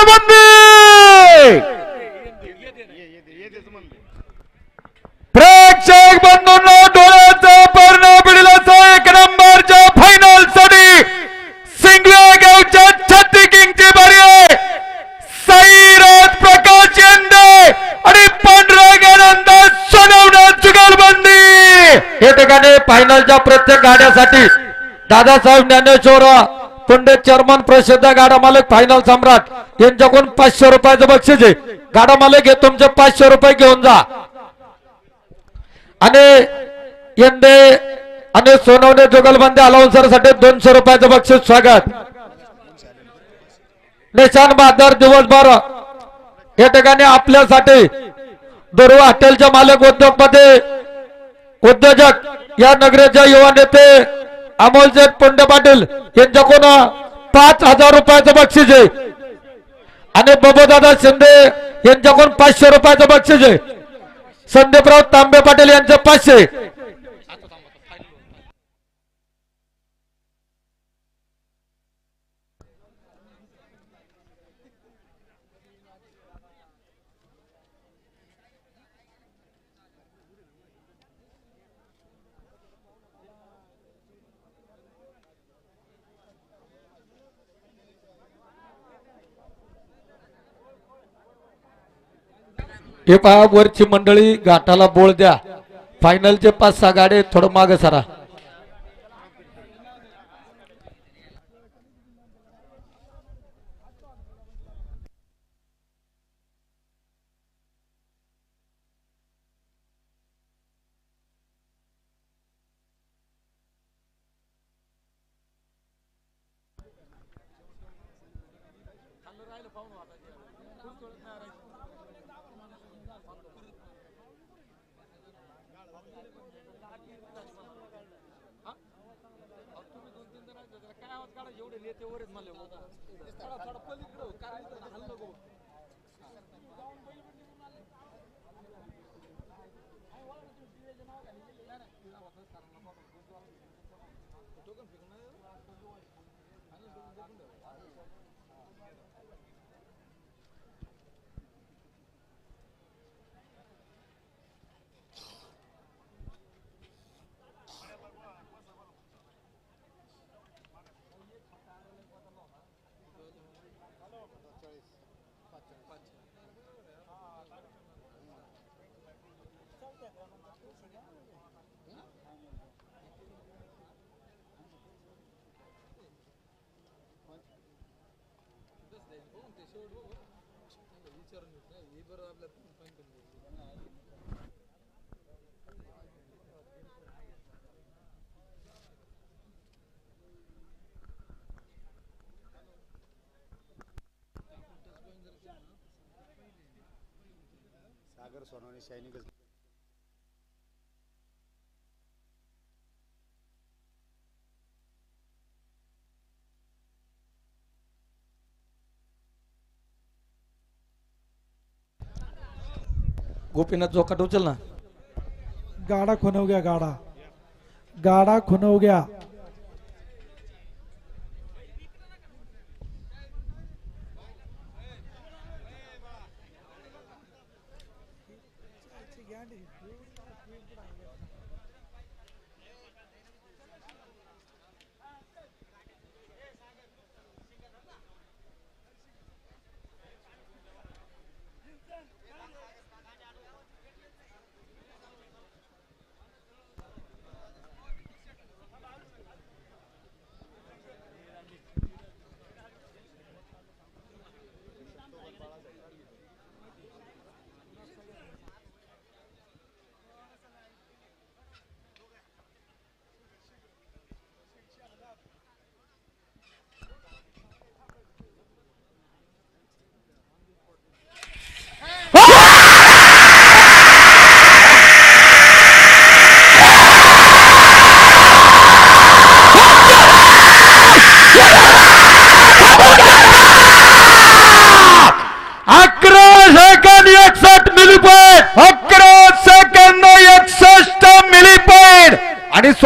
जुगलबंदी प्रेक्षक बंधूंना डोळ्याचा पर्ण पिढीलाचा एक नंबरच्या फायनलसाठी सिंगल्या गावच्या छत्ती किंगची बारी आहे. साईराज प्रकाश येंदे आणि पांढरा गानंद सोनवण्यात जुगलबंदी. या ठिकाणी फायनलच्या प्रत्येक गाड्यासाठी दादासाहेब ज्ञानेश्वर पंडित चेअरमन प्रसिद्ध गाडा मालक फायनल सम्राट यांच्याकडून पाचशे रुपयाचं बक्षीस आहे. गाडा मालक हे तुमचे पाचशे रुपये घेऊन जा. आणि यंदे आणि सोनवणे जुगलबंदी अलाउन्सरसाठी दोनशे रुपयाचं बक्षीस स्वागत. निशान बहादर दिवसभर या ठिकाणी आपल्यासाठी दुर्वा हॉटेलचे मालक उद्योगपती उद्योजक या नगरीचे युवा नेते अमोलजेठ पुंडे पाटील यांच्याकडून पाच हजार रुपयाचं बक्षीस आहे. आणि बबोदादा शिंदे यांच्याकडून पाचशे रुपयाचं बक्षीस आहे. संदीपराव तांबे पाटील यांचे पाचशे. हे पहा वरची मंडळी घाटाला बोळ द्या. फायनलचे पाच सहा गाडे थोडं माग सरा. ते वरच म्हणले थोडा थोडा पलीकडे हो, कारण हल्लो गो टोकन फेकणार सागर सोनवणे शायनिंग गोपीनाथ जोकाट उचल ना. गाडा खुनव गया गाडा. गाडा खुनव गया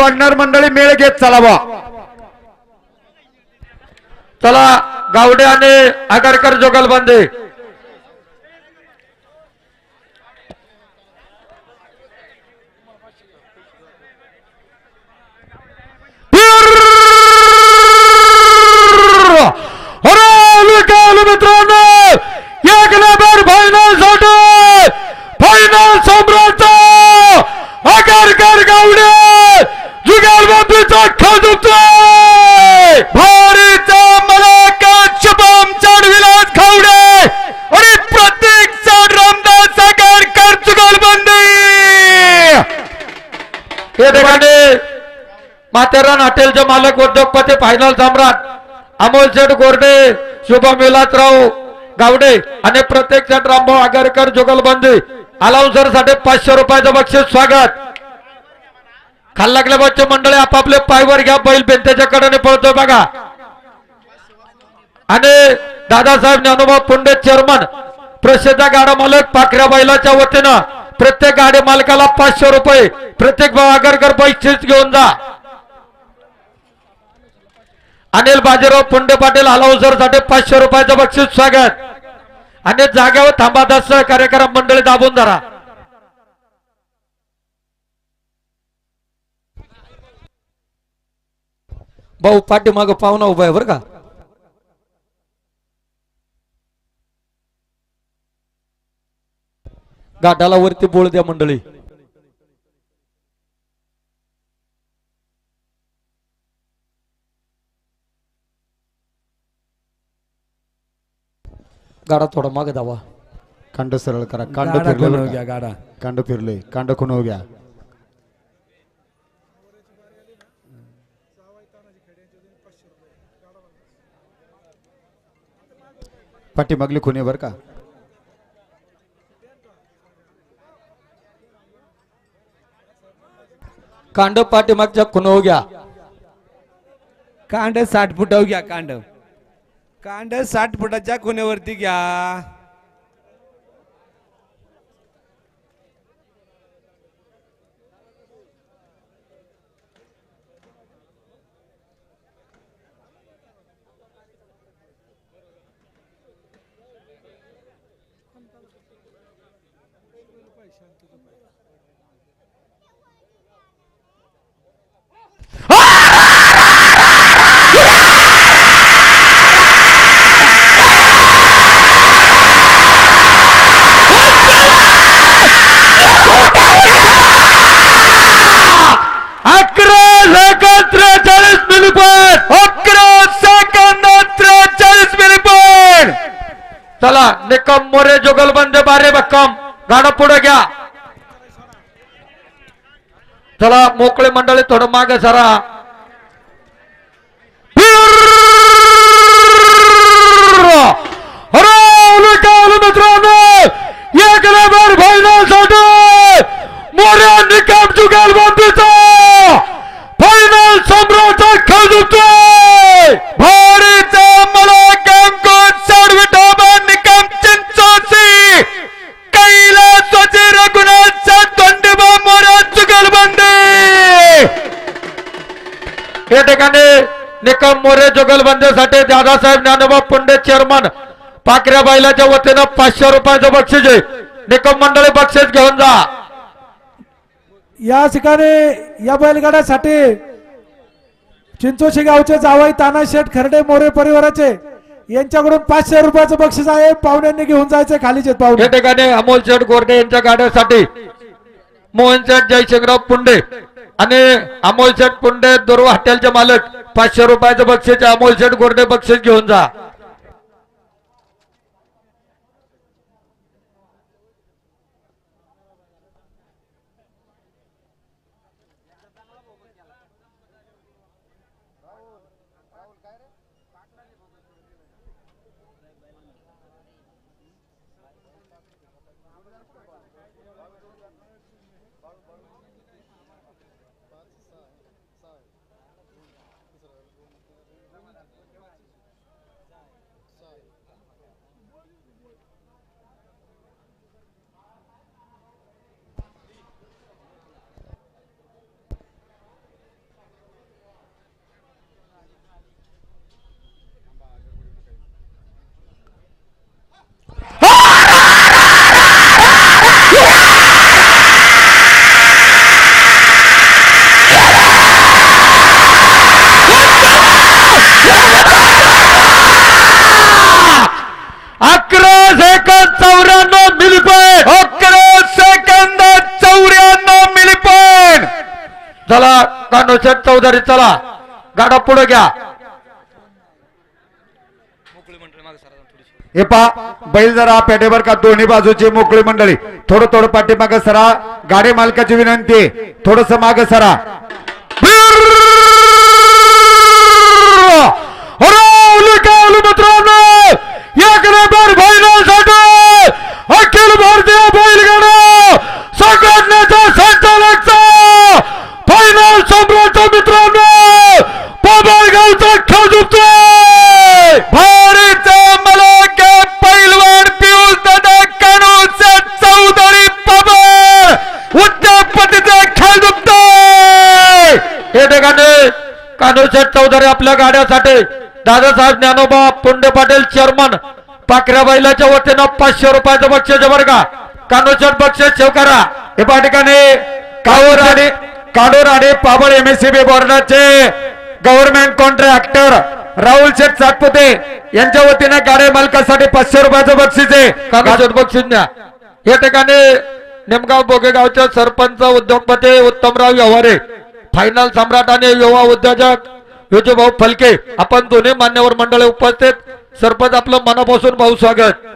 आणि मंडळी मेळ घेत चालावा चला गावडे आणि आगरकर जोगलबंदे. हॉटेलचे मालक उद्योगपती फायनल सम्राट अमोल शेठ गोरडे शुभम विलासराव गावडे आणि प्रत्येक जण रामभाऊ आगरकर जुगलबंदी. अलाउन्सरसाठी पाचशे रुपयाचं बक्षीस स्वागत. खाल लागल्या बच्चे मंडळी आपापले पायवर घ्या बैल बेंत्याच्या कडेने पळतोय बघा. आणि दादासाहेब ज्ञानोबा पुंडे चेअरमन प्रसिद्ध गाडा मालक पाखऱ्या बैलाच्या वतीनं प्रत्येक गाडी मालकाला पाचशे रुपये प्रत्येक भाऊ आगरकर बक्षीस घेऊन जा. अनिल बाजीराव पुंडे पाटील हलावसरसाठी पाचशे रुपयाचं बक्षीस स्वागत. आणि जागेवर थांबादास कार्यक्रम मंडळी दाबून धरा. भाऊ पाठीमाग पाहुणा उभा आहे बरं का? गाठाला वरती बोल द्या मंडळी. गाडा थोडा मागे धावा कांड सरळ करा कांड गाडा फिरले कोण हो? गया गाडा कांड फिरले कांड खून हो गया पाठीमागली खुने बर का कांड पाठीमागच्या खुन हो गया कांड साठ फुटावर घ्या कांड कांड साठ फुटाच्या कोण्यावरती घ्या. शांत चला, निकम मोरे जुगलबंद बारे भक्कम गाडं पुढे घ्या चला मोकळे मंडळी थोडं मागे सरा। मित्रांनो एक नंबर फायनल साठी मोऱ्या निकम जुगाल निकम मोरे जुगलबंदीसाठी दादासाहेब ज्ञानोबा पुंडे चेअरमन पाकऱ्या बैलाच्या वतीनं पाचशे रुपयाचं बक्षीस आहे. निकम मंडळी बक्षीस घेऊन जा. या ठिकाणी या बैलगाड्यासाठी चिंचोशी गावचे जावई ताना शेठ खर्डे मोरे परिवाराचे यांच्याकडून पाचशे रुपयाचं बक्षीस आहे. पाहुण्यांनी घेऊन जायचं खालीचे पाहुणे. या ठिकाणी अमोल शेठ गोरडे यांच्या गाड्यासाठी. मोहन शेठ जयशिंगराव पुंडे. आणि अमोल शेठ पुंडे दुर्वा हॉटेलचे मालक पाचशे रुपयाचं बक्षीस आहे. अमोल शेठ गोरडे बक्षीस घेऊन जा चला कानोशेठ चौधरी चला. गाडा पुढे घ्या. हे पा बैल जरा पेटेवर का दोन्ही बाजूची मोकळी मंडळी. थोडं थोडं पाठीमाग सरा. गाडी मालकाची विनंती थोडस माग सरा. मित्रांनो एक नंबर फायनलसाठी अखिल भारतीय बैलगाडा संघटनेचा संचालकचा फायनल सम्राट मित्रांनो पबाळगावचा खेळ झुकतोय भारीचा मलक पैलवान पियुष दादा कानूचा चौधरी पबाळ उद्यापतीचा खेळ झुकतोय हे ठिकाणी कानूशेठ चौधरी आपल्या गाड्यासाठी. दादासाहेब ज्ञानोबा पुंडे पाटील चेअरमन पाखऱ्या बैलाच्या वतीनं पाचशे रुपयाचं बक्षीस बरं का. कानोचट बक्षीस सेव करा. हे पा ठिकाणी कावर आणि काडोर आणि पाबळ एमएससीबी बोर्डाचे गव्हर्नमेंट कॉन्ट्रॅक्टर राहुल शेठ सातपुते यांच्या वतीने गाडी मालकासाठी पाचशे रुपयाचं बक्षीस आहे. कानूशेठ बक्षीस द्या. या ठिकाणी निमगाव बोगेगावचे सरपंच उद्योगपती उत्तमराव व्यवहारे फायनल सम्राट आणि युवा उद्योजक भाऊ फलके आपण दोन्ही मान्यवर मंडळे उपस्थित. सरपंच आपलं मनापासून भाऊ स्वागत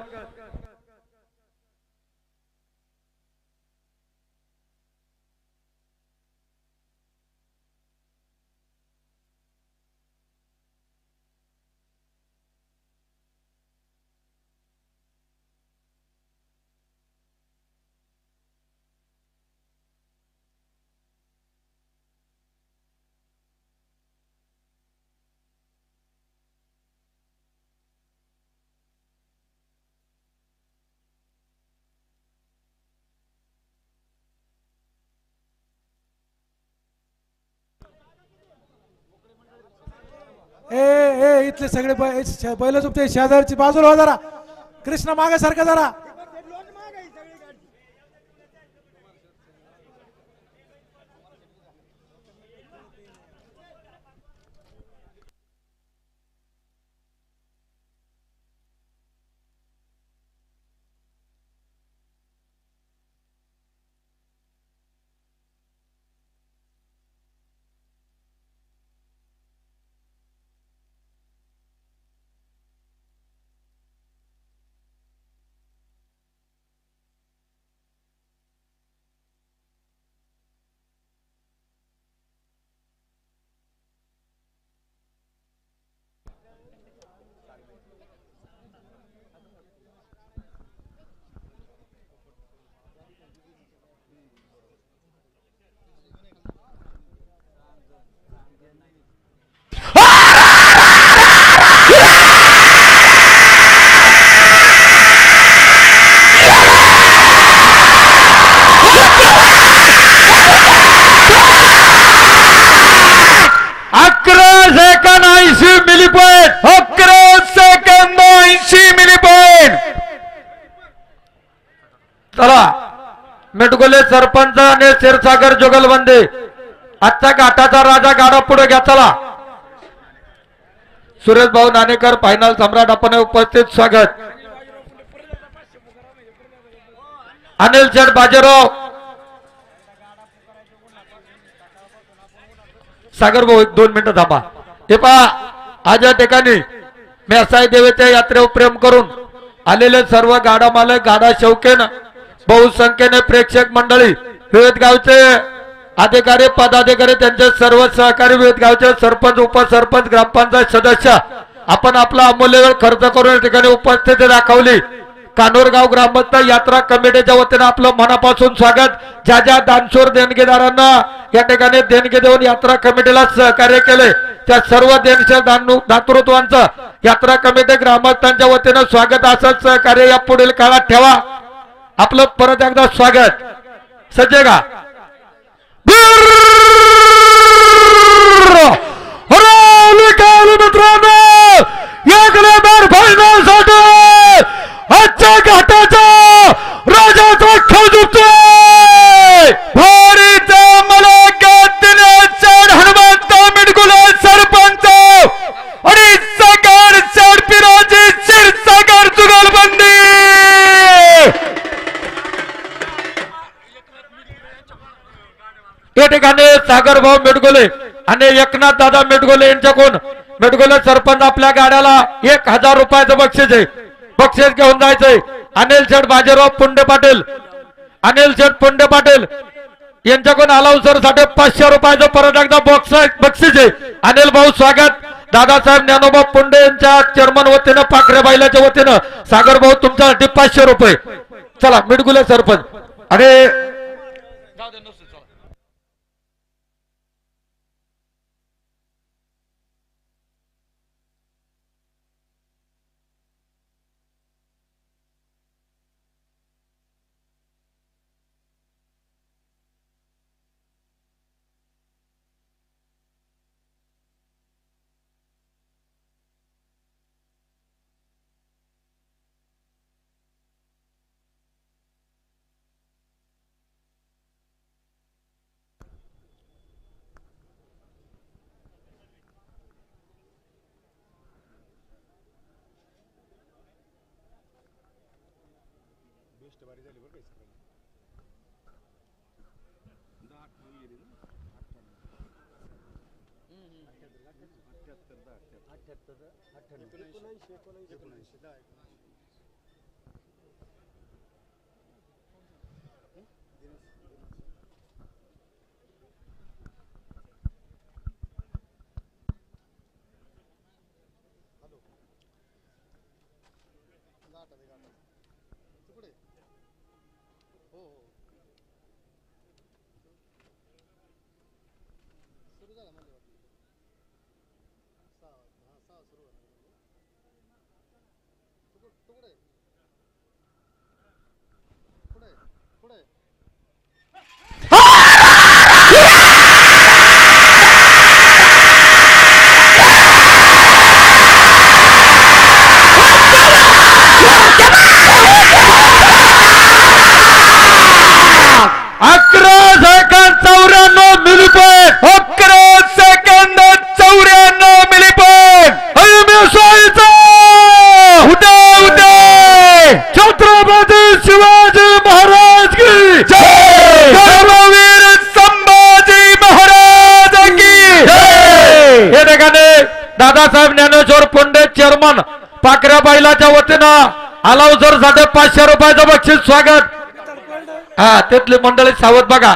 इथले सगळे बैल तुमचे शेजारची बाजूला हो जरा. कृष्ण मागे सारखा जरा. मेटगोले सरपंच आणि क्षीरसागर जुगलबंदी. आजचा घाटाचा राजा गाडा पुढे घ्या चला. सुरेश भाऊ नाणेकर फायनल सम्राट आपण उपस्थित स्वागत. अनिल शेठ बाजीराव. सागर भाऊ एक दोन मिनिटं थांबा. हे पहा आज या ठिकाणी मी असाई देवीच्या यात्रेवर प्रेम करून आलेले सर्व गाडा मालक गाडा शौकेन बहुसंख्येने प्रेक्षक मंडळी विविध गावचे अधिकारी पदाधिकारी त्यांचे सर्व सहकारी विविध गावचे सरपंच उपसरपंच ग्रामपंचायत सदस्य आपण आपला अमूल्य वेळ खर्च करून या ठिकाणी उपस्थिती दाखवली. कानोरगाव ग्रामस्थ यात्रा कमिटीच्या वतीने आपलं मनापासून स्वागत. ज्या ज्या दानशूर देणगीदारांना या ठिकाणी देणगी देऊन यात्रा कमिटीला सहकार्य केले त्या सर्व देणशील दातृत्वांचं यात्रा कमिटी ग्रामस्थांच्या वतीनं स्वागत. असंच सहकार्य या पुढील काळात ठेवा. आपलं परत एकदा स्वागत. सज्ज का? मित्रांनो एक नंबर फायनलसाठी आजच्या घाटाचा राजाचा खेळ या ठिकाणी सागर भाऊ मेटगोले आणि एकनाथ दादा मेटगोले यांच्याकडून मेटगोले सरपंच आपल्या गाड्याला एक हजार रुपयाचं बक्षीस आहे. बक्षीस घेऊन जायचंय. अनिल शेठ बाजीराव पुंडे पाटील. अनिल शेठ पुंडे पाटील यांच्याकडून अलाउसरसाठी पाचशे रुपयाचं परत एकदा बॉक्स बक्षीस आहे. अनिल भाऊ स्वागत. दादासाहेब ज्ञानोबा पुंडे यांच्या चेअरमन वतीनं पाखरे बैलाच्या वतीनं सागर भाऊ तुमच्यासाठी पाचशे रुपये. चला मिडगुले सरपंच. अरे ಎಷ್ಟು ಬಾರಿ ಇದೆ ಲಿವರ್ ಬೇಸ್ಕರಲ್ಲಿ ಇದು ಹಾಕಿ ಏನಿಲ್ಲ ಅಠ್ಯಾತ್ತರದ ಅಠ್ಯಾತ್ತದ ಅಠ್ಯಾತ್ತದ ಎकोणऐंशी एकोणऐंशी एकोणऐंशी दहा एकोणऐंशी それならけさあ、さあ、それはところ、とこだよ。बैलाच्या वतीनं अलाउजरसाठी पाचशे रुपयाचं बक्षीस स्वागत. हा तिथली मंडळी सावध बघा.